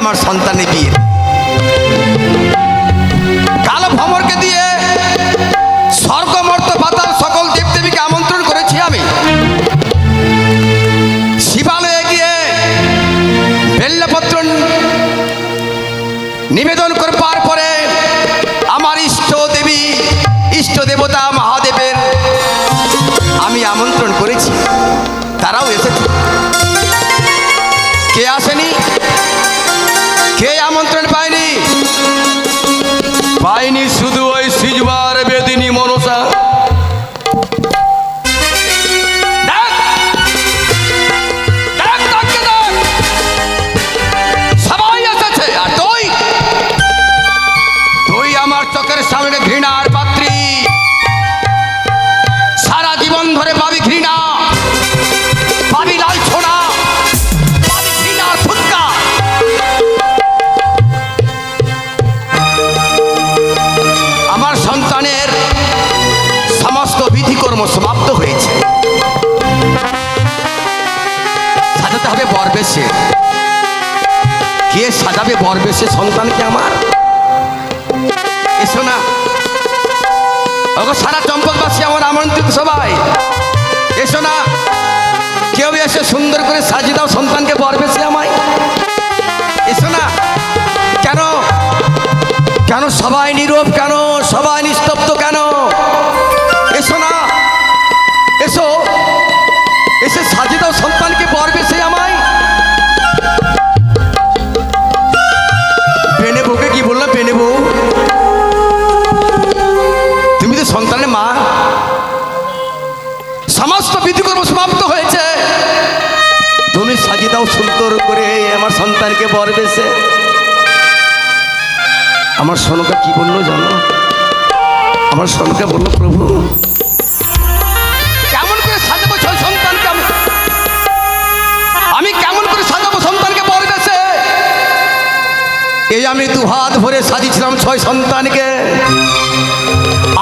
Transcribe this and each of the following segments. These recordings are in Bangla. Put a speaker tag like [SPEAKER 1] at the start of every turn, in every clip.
[SPEAKER 1] আমার সন্তানের বিয়ে মরবে সে সন্তান সন্তানকে আমার? এসো না। ওগো সারা চম্পকবাসী, আমার আমন্ত্রিত সবাই। এসো না। কেউ এসে সুন্দর করে সাজিয়ে দাও সন্তানকে গর্বে সে আমায়। এসো না। কেন? কেন সবাই নীরব? কেন সবাই নিস্তব্ধ? কেন? করে আমার সন্তানকে বর বেছে। আমার সনকা কি বলল জানো? আমার সনকা বলল প্রভু। কেমন করে সাজাবো আমি? কেমন করে সাজাবো সন্তানকে এই আমি দু হাত ভরে সাজিয়েছিলাম ছয় সন্তানকে।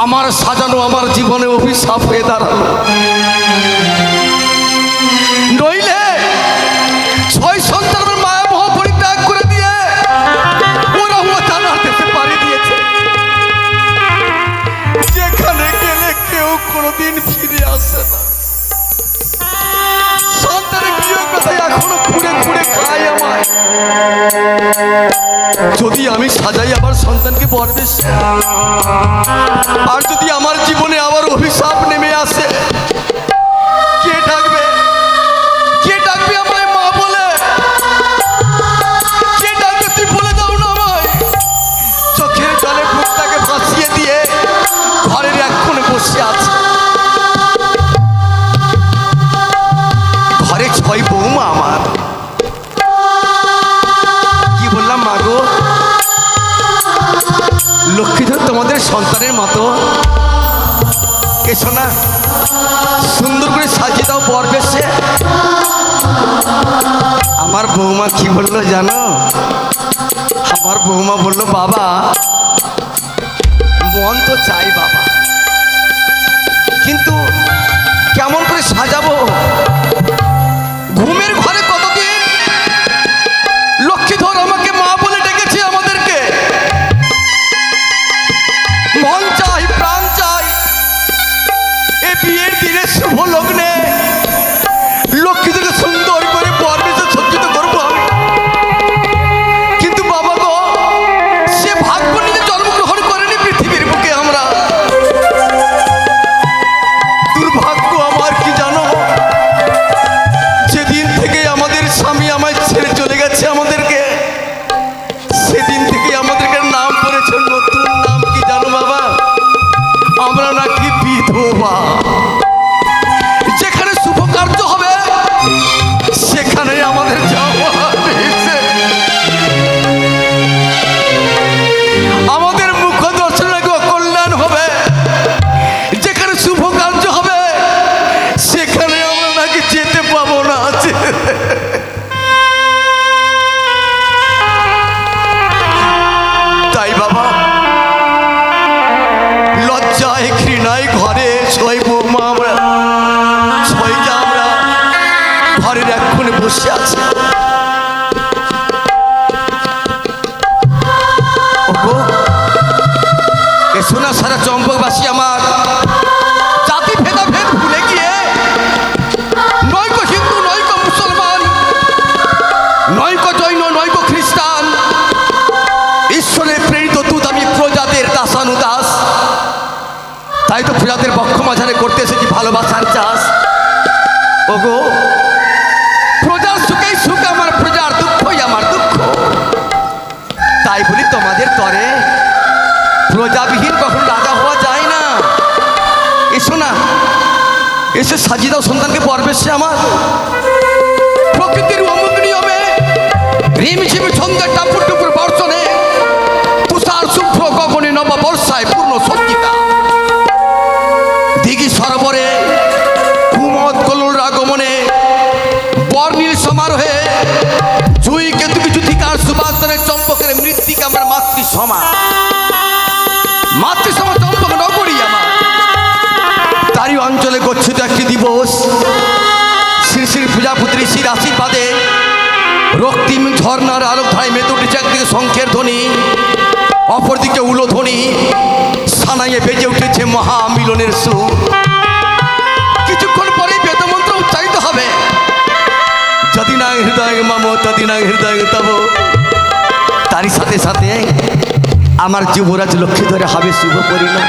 [SPEAKER 1] আমার সাজানো আমার জীবনে অভিশাপ হয়ে দাঁড়াল। যদি আমি সাজাই আমার সন্তানকে পরবেশ আর যদি আমার জীবনে আবার অভিশাপ নেমে আসে, কে ডাক সন্তানের মতো। কেছো না সুন্দর করে সাজিয়ে দাও পর বেশে আমার বৌমা কি বলল জানো? আমার বৌমা বলল, বাবা, মন তো চাই বাবা। কিন্তু কেমন করে সাজাবো? ঈশ্বরের প্রেরিত দূত আমি প্রজাদের দাসানুদাস। তাই তো প্রজাদের পক্ষ মাঝারে করতে এসেছি, ভালোবাসার চাষ। ওগো, প্রজার সুখেই সুখ, আমার প্রজার দুঃখই আমার দুঃখ। তাই বলি তোমাদের তরে, প্রজাবিহীন কখন রাজা হওয়া যায় না। এসো না, এসে সাজিয়ে দাও সন্তানকে পর্বে সে আমার। মৃত্তিকা আমার মাতৃ সমা মাতৃ সমা চম্পক নগরী আমার। তারই অঞ্চলে গচ্ছিত একটি দিবস। শ্রী শ্রী পূজাপুত্রী শ্রীর আশীর্বাদে রক্তিম ঝর্ণার আলোক ধায় মেতে উঠেছে একদিকে শঙ্খের ধ্বনি, অপরদিকে উলো ধ্বনি সানাইয়ে বেজে উঠেছে মহামিলনের সুর। কিছুক্ষণ পরেই বেদমন্ত্র উচ্চারিত হবে। যদি না হৃদয় মাম তদি না হৃদয় তব তারই সাথে সাথে আমার যুবরাজ লক্ষ্মী ধরে হবে শুভ পরিণাম।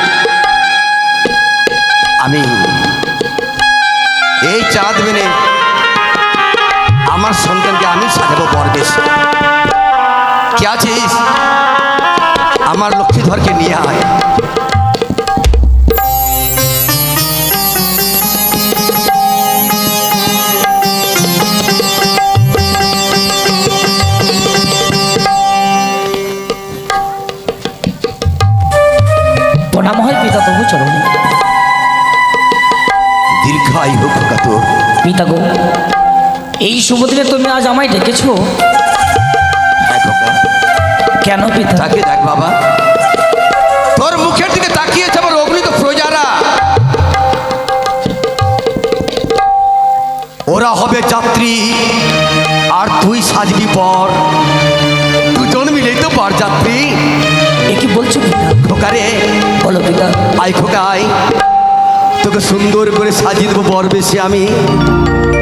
[SPEAKER 1] আমি এই চাঁদ মেনে আমার সন্তানকে আমি সাজাবো পরবেশ কে আছিস? আমার লক্ষ্মীধরকে নিয়ে আয়।
[SPEAKER 2] পিতা গো। এই দিনে তুমি আজ আমায় ডেকেছো? কেন পিতা?
[SPEAKER 1] তাকে দেখ বাবা। তোর মুখের দিকে তাকিয়েছে আমার অগ্নিত প্রজারা। ওরা হবে যাত্রী আর তুই সাজবি পর। দুজন মিলেই তো পর যাত্রী।
[SPEAKER 2] এ কি বলছো পিতা?
[SPEAKER 1] খোকারে
[SPEAKER 2] বলো পিতা।
[SPEAKER 1] আই তোকে সুন্দর করে সাজিয়ে দেবো বর বেশি আমি।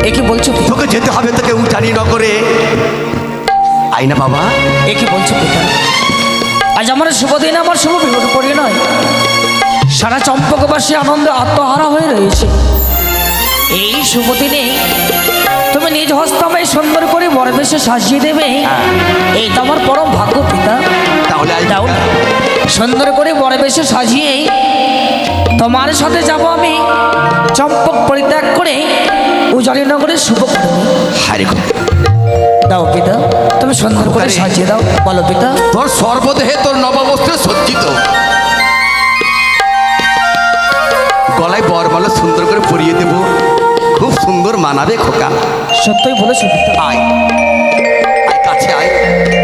[SPEAKER 2] একে বলছো
[SPEAKER 1] তোকে যেতে হবে তোকে উঠানি নগরে। আই না বাবা।
[SPEAKER 2] এ কি বলছো পিতা আজ আমার শুভ দিন আমার শুভ বিপদ পড়ে নয়। সারা চম্পকবাসী আনন্দে আত্মহারা হয়ে রয়েছে। এই শুভ দিনে তুমি নিজ হস্তে আমায় সুন্দর করে বরবেশে সাজিয়ে দেবে। এই তো আমার পরম ভাগ্য পিতা।
[SPEAKER 1] তাহলে।
[SPEAKER 2] সুন্দর করে বরবেশে সাজিয়ে তোমার সাথে যাব আমি। চম্পক পরিত্যাগ করে উজানি নগরের শুভ করবে
[SPEAKER 1] হারে
[SPEAKER 2] দাও পিতা তুমি সুন্দর করে সাজিয়ে দাও। বলো পিতা।
[SPEAKER 1] তোর সর্বদেহে তোর নবাবস্ত্রে সজ্জিত। গলায় বর বরমালা সুন্দর করে পরিয়ে দেব। খুব সুন্দর মানাবে খোকা।
[SPEAKER 2] সত্যই বলেছ পিতা।
[SPEAKER 1] আয়। আয় কাছে আয়।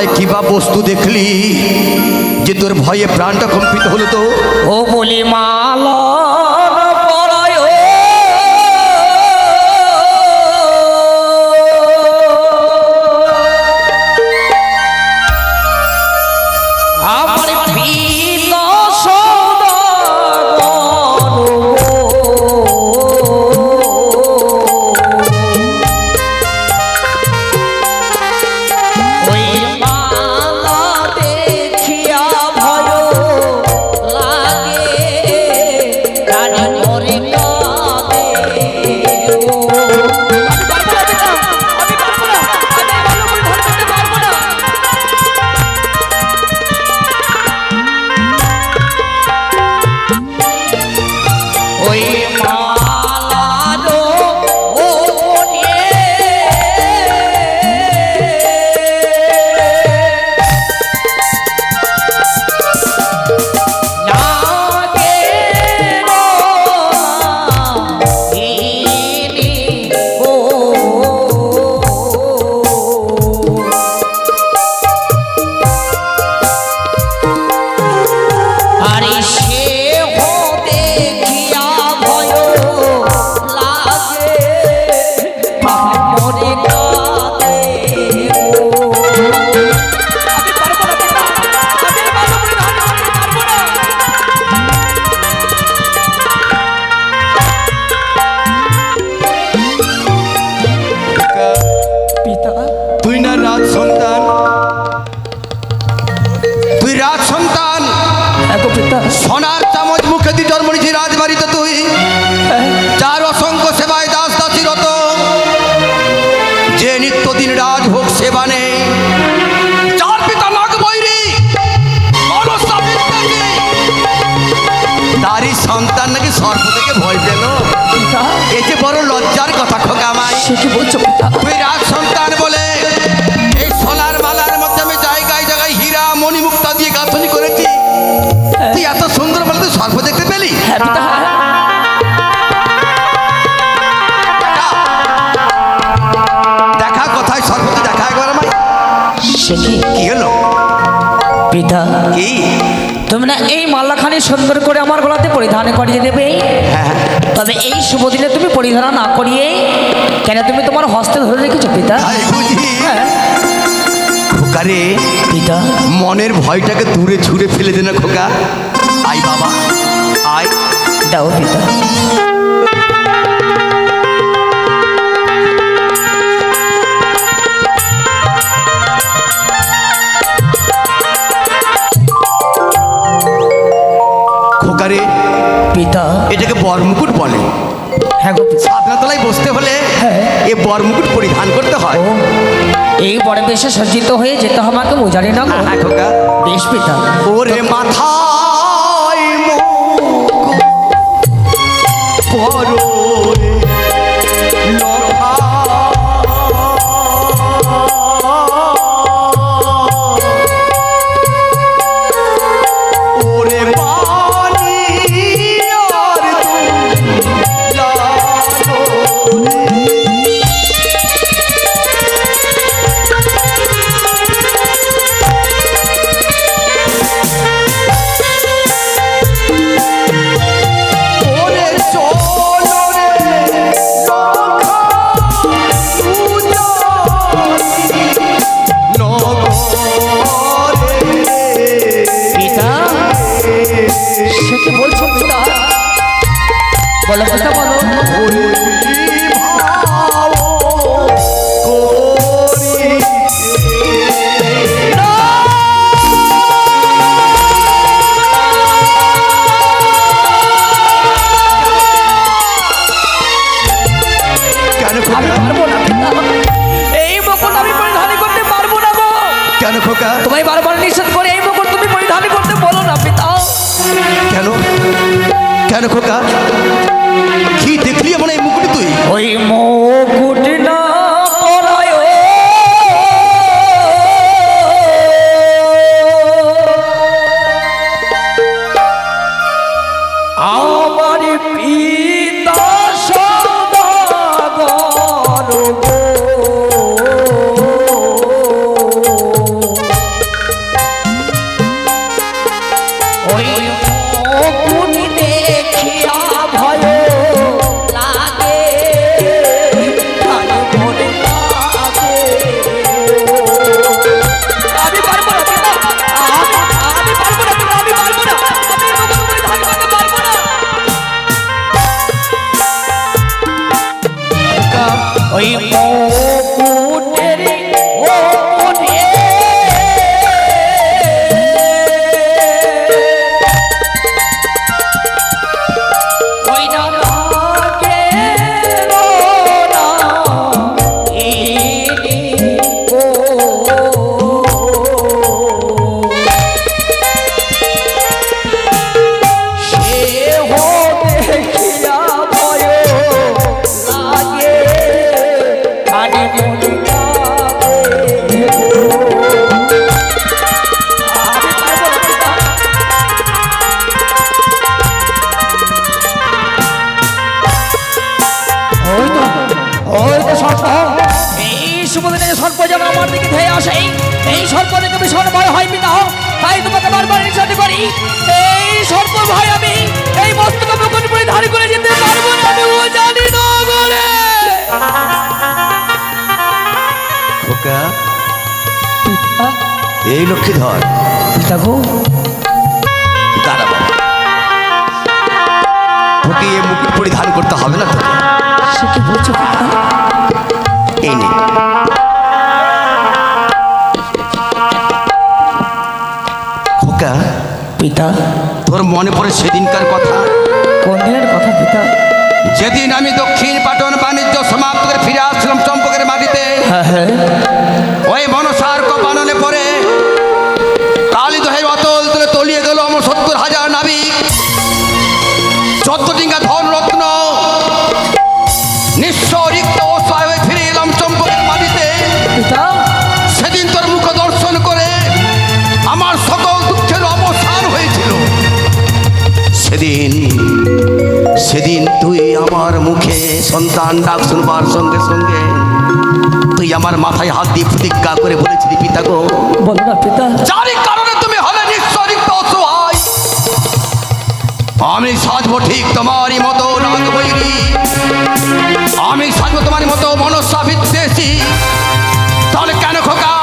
[SPEAKER 2] মালায়
[SPEAKER 1] কিবা বস্তু দেখলি? যে তোর ভয়ে প্রাণটা কম্পিত হলো তো?
[SPEAKER 2] ও বলি মালা
[SPEAKER 1] নাকি সর্প থেকে ভয় পেল। এই যে বড় লজ্জার কথা খোকা মাই
[SPEAKER 2] সে কি বলছো
[SPEAKER 1] তুই রাজ সন্তান সুন্দর
[SPEAKER 2] করে আমার গলাতে পরিধান করিয়ে দেবে।
[SPEAKER 1] হ্যাঁ
[SPEAKER 2] তবে এই শুভ দিনে তুমি পরিধান না করিয়ে কেন তুমি তোমার হস্তে ধরে রেখেছো পিতা? হ্যাঁ।
[SPEAKER 1] খোকা রে
[SPEAKER 2] পিতা?
[SPEAKER 1] মনের ভয়টাকে দূরে ছুঁড়ে ফেলে দে না খোকা। আই বাবা আয়।
[SPEAKER 2] দাও পিতা।
[SPEAKER 1] এ বরমুকুট পরিধান করতে হয়।
[SPEAKER 2] এই বড় বেশে সজ্জিত হয়ে যেতে হবে আমাকে মোজারি না বেশ পিতা।
[SPEAKER 1] ওরে মাথায়
[SPEAKER 2] আমি পারব না। এই মুকুট আমি পরিধান করতে পারব না গো।
[SPEAKER 1] কেন খোকা?
[SPEAKER 2] তোমায় বারবার নিষেধ করে এই মুকুট তুমি পরিধান করতে বলো না পিতা।
[SPEAKER 1] কেন? কেন খোকা? কি দেখলি আমার এই মুকুট তুই?
[SPEAKER 2] ওই মুকুট না পিতা গো
[SPEAKER 1] এ মুকুট পরিধান করতে হবে না তোকে।
[SPEAKER 2] সে কি বলছো
[SPEAKER 1] এই খোকা
[SPEAKER 2] পিতা।
[SPEAKER 1] তোর মনে পড়ে সেদিনকার কথা?
[SPEAKER 2] কোন দিনের কথা পিতা?
[SPEAKER 1] যেদিন আমি দক্ষিণ পাটন বাণিজ্য সমাপ্ত করে ফিরে আসছিলাম চম্পকের মাটিতে
[SPEAKER 2] হ্যাঁ হ্যাঁ।
[SPEAKER 1] ওই মনসার বানানে পরে সেদিন সেদিন তুই আমার মুখে সন্তান ডাক শুনবার সঙ্গে সঙ্গে তুই আমার মাথায় হাত দিয়ে প্রতিজ্ঞা করে বলেছিলি পিতা গো
[SPEAKER 2] বলো না পিতা।
[SPEAKER 1] যারই কারণে তুমি হলে নিঃস্বরিক্ত অসহায় আমি সাজবো ঠিক তোমারই মতো নাগ বৈরী আমি সাজবো তোমারই মতো মনসা বিদ্বেষী তাহলে কেন খোকা?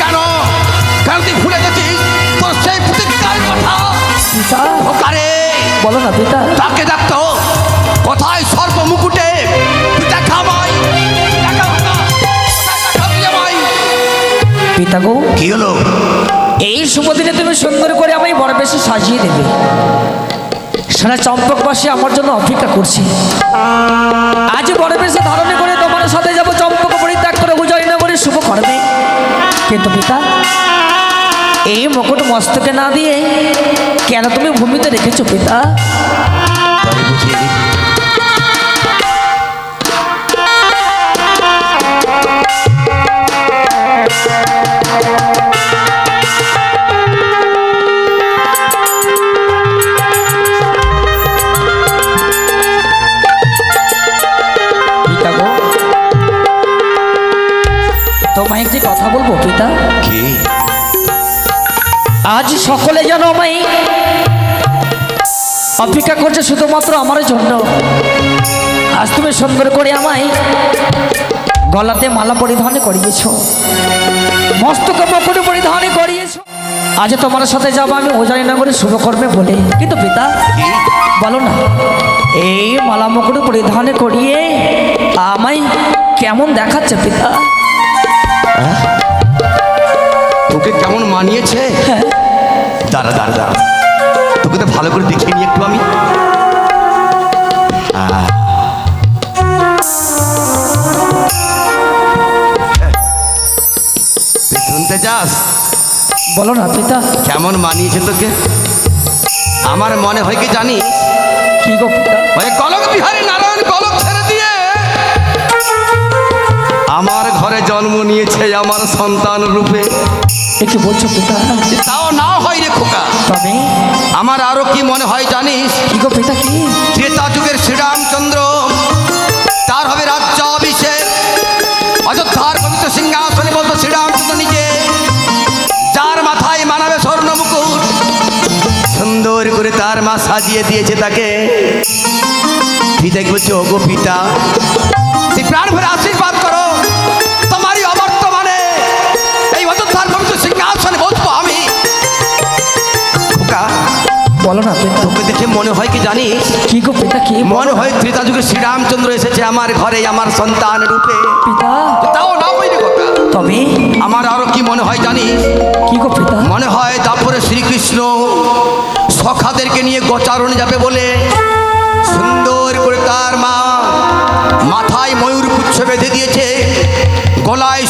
[SPEAKER 1] কেন? কেন তুই ভুলে গেছিস? তোর সেই প্রতিজ্ঞার কথা? খোকারে
[SPEAKER 2] বলো না পিতা।
[SPEAKER 1] তাকে দেখতো কোথায় সর্ব মুকুটে
[SPEAKER 2] পিতা গো
[SPEAKER 1] কি হলো?
[SPEAKER 2] এই শুভ দিনে তুমি সুন্দর করে আমায় বড় বেশি সাজিয়ে দেবে। সারা চম্পকবাসী আমার জন্য অপেক্ষা করছি। আজ বড় বেশি ধারণে করে তোমার সাথে যাব চম্পক পরিত্যাগ করে উজয় নগরে শুভ করবে কিন্তু পিতা এই মুকুট মস্তকে না দিয়ে কেন তুমি ভূমিতে রেখেছো পিতা? তোমায় কথা বলব পিতা? সকলে যেন আমায়। অপেক্ষা করছে শুধুমাত্র আমার জন্য। আজ তুমি সুন্দর করে আমায় গলাতে মালা পরিধান করিয়েছ। মস্তকে মকুট পরিধান করিয়েছ। আজ তোমার সাথে যাব আমি ওজানি নগরে শুভকর্মে বলে। কিন্তু পিতা বলো না এই মালা মুকুট পরিধান করিয়ে আমায় কেমন দেখাচ্ছে পিতা?
[SPEAKER 1] তোকে কেমন মানিয়েছে?
[SPEAKER 2] হ্যাঁ?
[SPEAKER 1] দাঁড়া দাঁড়া দাঁড়া। তোকে তো ভালো করে দেখিয়ে নি একটু আমি। শুনতে চাস
[SPEAKER 2] বলো না পিতা।
[SPEAKER 1] কেমন মানিয়েছে তোকে? আমার মনে হয় কি জানি
[SPEAKER 2] কি গো পিতা?
[SPEAKER 1] কলক বিহারী নারায়ণ কলক ছেড়ে দিয়ে আমার ঘরে জন্ম নিয়েছে আমার সন্তান রূপে।
[SPEAKER 2] কি বলছো পিতা।
[SPEAKER 1] তাও না
[SPEAKER 2] তবে
[SPEAKER 1] আমার আরও কি মনে হয় জানিস?
[SPEAKER 2] কি গো পিতা কি?
[SPEAKER 1] ত্রেতা যুগের শ্রীরামচন্দ্র তার হবে রাজ্য অভিষেক। অযোধ্যার পবিত্র সিংহাসনে বলতো শ্রীরামচন্দ্র নিজে। যার মাথায় মানাবে স্বর্ণ মুকুট সুন্দর করে তার মা সাজিয়ে দিয়েছে তাকে। পিতা কি বলছে ওগো পিতা? তুই প্রাণ ভরে আশীর্বাদ
[SPEAKER 2] বলো না
[SPEAKER 1] তোকে দেখে মনে হয় কি জানিস
[SPEAKER 2] কি গো পিতা কি
[SPEAKER 1] মনে হয় ত্রেতা যুগে শ্রীরামচন্দ্র এসেছে আমার ঘরে আমার সন্তান রূপে।
[SPEAKER 2] পিতা।
[SPEAKER 1] তাও না কথা।
[SPEAKER 2] তবে?
[SPEAKER 1] আমার আরও কি মনে হয় জানিস
[SPEAKER 2] কি গো পিতা?
[SPEAKER 1] মনে হয় তারপরে শ্রীকৃষ্ণ সখাদেরকে নিয়ে গোচারণে যাবে বলে সুন্দর করে তার মা মাথায় ময়ূর পুচ্ছ বেঁধে দিয়েছে গলায়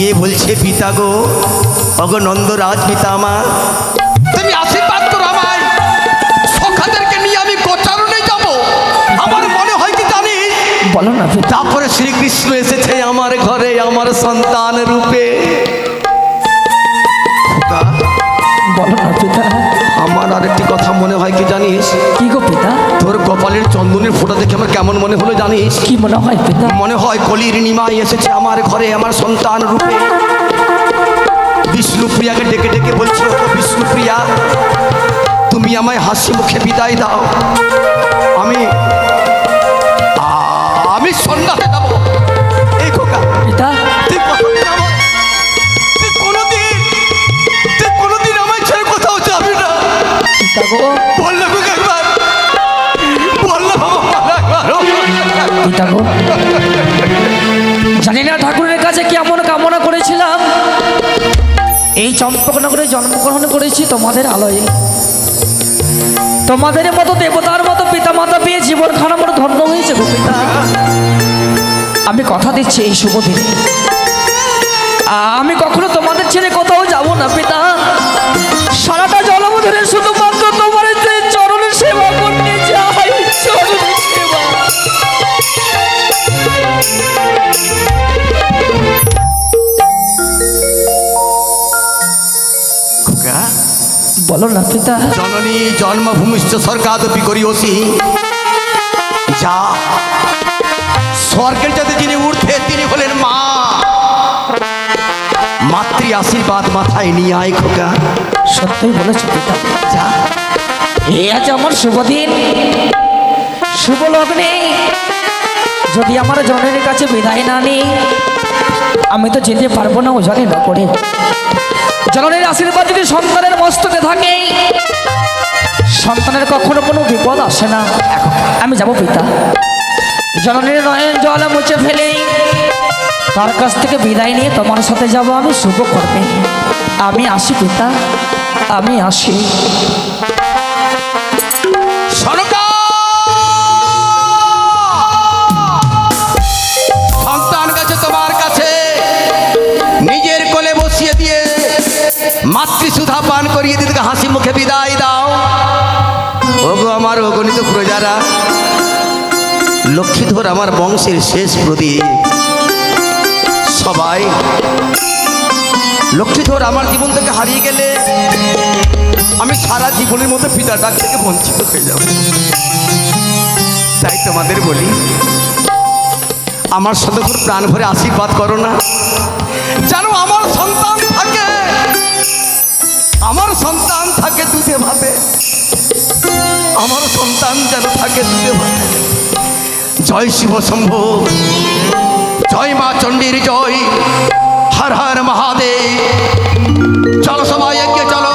[SPEAKER 1] গিয়ে বলছে পিতা গো অগো নন্দরাজ পিতা মা। তুমি আশীর্বাদ করো আমায়। সখাদেরকে নিয়ে আমি প্রচারণে যাব। আমার মনে হয় কি জানি?
[SPEAKER 2] বলো না
[SPEAKER 1] তারপরে শ্রীকৃষ্ণ এসেছে আমার ঘরে আমার সন্তান রূপে।
[SPEAKER 2] বলো না পিতা।
[SPEAKER 1] আমার আরেকটি কথা মনে হয় কি জানিস?
[SPEAKER 2] কি গো পিতা?
[SPEAKER 1] তোর কপালের চন্দনের ফোঁটা দেখে আমার কেমন মনে হলো জানিস?
[SPEAKER 2] কি মনে হয় পিতা?
[SPEAKER 1] মনে হয় কলির নিমাই এসেছে আমার ঘরে আমার সন্তান রূপে। বিষ্ণুপ্রিয়াকে ডেকে ডেকে বলছে "ও বিষ্ণুপ্রিয়া তুমি আমায় হাসি মুখে বিদায় দাও। আমি আমি সন্ধ্যাতে যাব
[SPEAKER 2] গো জানি না ঠাকুরের কাছে কেমন কামনা করেছিলাম। এই চম্পকনগরে জন্মগ্রহণ করেছি তোমাদের আলোয়। তোমাদের মতো দেবতার মতো পিতা মাতা পেয়ে জীবন খান আমার ধন্য হয়েছে গো পিতা আমি কথা দিচ্ছি এই শুভ দিনে। আমি কখনো তোমাদের ছেড়ে কোথাও যাব না, পিতা। পিতা
[SPEAKER 1] জননী জন্মভূমিষ্ঠ সরকাদপি করিওসি যা স্বর্গের যাতে যিনি উঠে তিনি হলেন মা। মাতৃ আশীর্বাদ মাথায় নিয়ে আয় খোকা।
[SPEAKER 2] সত্যই বলেছ পিতা।
[SPEAKER 1] যা।
[SPEAKER 2] এই আজ আমার শুভ দিন শুভ লগ্নে যদি আমার জনের কাছে বিদায় না নিই আমি তো যেতে পারব না ও জানি না করে। জননের আশীর্বাদ যদি সন্তানের মস্তকে থাকে, সন্তানের কখনো কোনো বিপদ আসে না। এখন আমি যাব পিতা। জননীর নয়ন জল মুছে ফেলে, তার কাছ থেকে বিদায় নিয়ে তোমার সাথে যাব আমি শুভ করবে আমি আসি পিতা, আমি আসি।
[SPEAKER 1] মাতৃসুধা পান করিয়ে দিদিকে হাসি মুখে বিদায় দাও। ওগো আমার অগণিত প্রজারা, লক্ষ্মীধর আমার বংশের শেষ প্রদীপ। সবাই, লক্ষ্মীধর আমার জীবন থেকে হারিয়ে গেলে আমি সারা জীবনের মতো পিতার ডাক থেকে বঞ্চিত হয়ে যাব। তাই তোমাদের বলি, আমার সাথে প্রাণ ভরে আশীর্বাদ করো না। যেন আমার সন্তান থাকে আমার সন্তান থাকে দুধে ভাতে। আমার সন্তান যেন থাকে দুধে ভাতে। জয় শিব শম্ভু, জয় মা চণ্ডীর জয়, হর হর মহাদেব। চলো সবাই এগিয়ে চলো।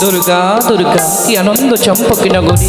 [SPEAKER 2] দুর্গা দুর্গা কি আনন্দ চম্পকি নগরী